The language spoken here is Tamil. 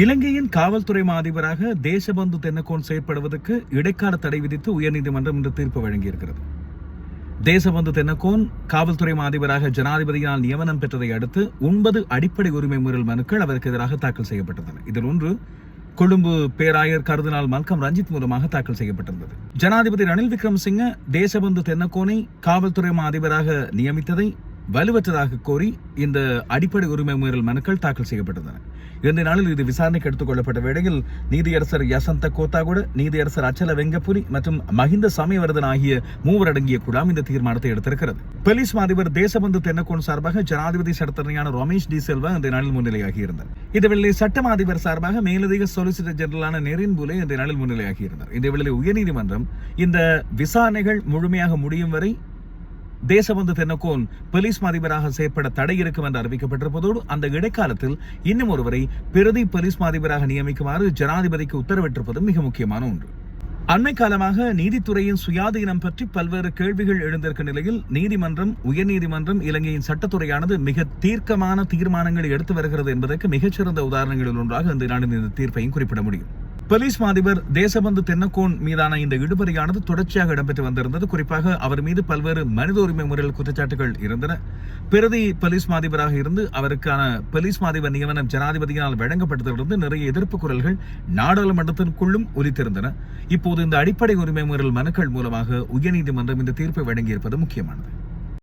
இலங்கையின் காவல்துறை மாதிபராக தேசபந்து தென்னக்கோன் செயற்படுவதற்கு இடைக்கால தடை விதித்து உயர்நீதிமன்றம் இன்று தீர்ப்பு வழங்கியிருக்கிறது. தேசபந்து தென்னக்கோன் காவல்துறை மாதிபராக ஜனாதிபதியினால் நியமனம் பெற்றதை அடுத்து ஒன்பது அடிப்படை உரிமை மீறல் மனுக்கள் அவருக்கு எதிராக தாக்கல் செய்யப்பட்டன. இதில் ஒன்று கொழும்பு பேராயர் கருதினால் மல்கம் ரஞ்சித் மூலமாக தாக்கல் செய்யப்பட்டிருந்தது. ஜனாதிபதி ரணில் விக்ரமசிங்க தேசபந்து தென்னக்கோனை காவல்துறை மாதிபராக நியமித்ததை வலுவற்றதாக கோரி இந்த அடிப்படை உரிமை மீறல் மனுக்கள் தாக்கல் செய்யப்பட்டன இந்த நாளில் இது விசாரணைக்கு எடுத்துக் கொள்ளப்பட்ட வேளையில் நீதியரசர் யசந்த கோத்தாகுட நீதியரசர் அச்சல வெங்கப்புரி மற்றும் மஹிந்த சமயவர்தன் ஆகிய மூவர் அடங்கிய குழாம் இந்த தீர்மானத்தை எடுத்திருக்கிறது. பெலிஸ் அதிபர் தேசபந்து தென்னக்கோன் சார்பாக ஜனாதிபதி சட்டத்தரணியான ரமேஷ் டி செல்வா இந்த நாளில் முன்னிலையாகி இருந்தார் வேளையில் சட்டம் அதிபர் சார்பாக மேலதிக சொலிசிட்டர் ஜெனரலான நெரின் புலே இந்த நாளில் முன்னிலையாகி இருந்தார் வேளையில் உயர்நீதிமன்றம் இந்த விசாரணைகள் முழுமையாக முடியும் வரை தேசபந்து தென்னக்கோன் போலீஸ் அதிபராக செயற்பட தடை இருக்கும் என்று அறிவிக்கப்பட்டிருப்பதோடு அந்த இடைக்காலத்தில் இன்னும் ஒருவரை பிரதி போலீஸ் அதிபராக நியமிக்குமாறு ஜனாதிபதிக்கு உத்தரவிட்டிருப்பதும் மிக முக்கியமான ஒன்று. அண்மை காலமாக நீதித்துறையின் சுயாதீனம் பற்றி பல்வேறு கேள்விகள் எழுந்திருக்கும் நிலையில் நீதிமன்றம் உயர்நீதிமன்றம் இலங்கையின் சட்டத்துறையானது மிக தீர்க்கமான தீர்மானங்களை எடுத்து வருகிறது என்பதற்கு மிகச்சிறந்த உதாரணங்களில் ஒன்றாக இந்த நாளின் இந்த தீர்ப்பையும் குறிப்பிட முடியும். போலீஸ் மாதிபர் தேசபந்து தென்னக்கோன் மீதான இந்த இடுபறியானது தொடர்ச்சியாக இடம்பெற்று வந்திருந்தது. குறிப்பாக அவர் மீது பல்வேறு மனித உரிமை முறையில் குற்றச்சாட்டுகள் இருந்தன. பிரதி போலீஸ் மாதிபராக இருந்து அவருக்கான போலீஸ் மாதிபர் நியமனம் ஜனாதிபதியினால் வழங்கப்பட்டதிலிருந்து நிறைய எதிர்ப்பு குரல்கள் நாடாளுமன்றத்திற்குள்ளும் உரித்திருந்தன இப்போது இந்த அடிப்படை உரிமை முறையில் மனுக்கள் மூலமாக உயர்நீதிமன்றம் இந்த தீர்ப்பை வழங்கியிருப்பது முக்கியமானது.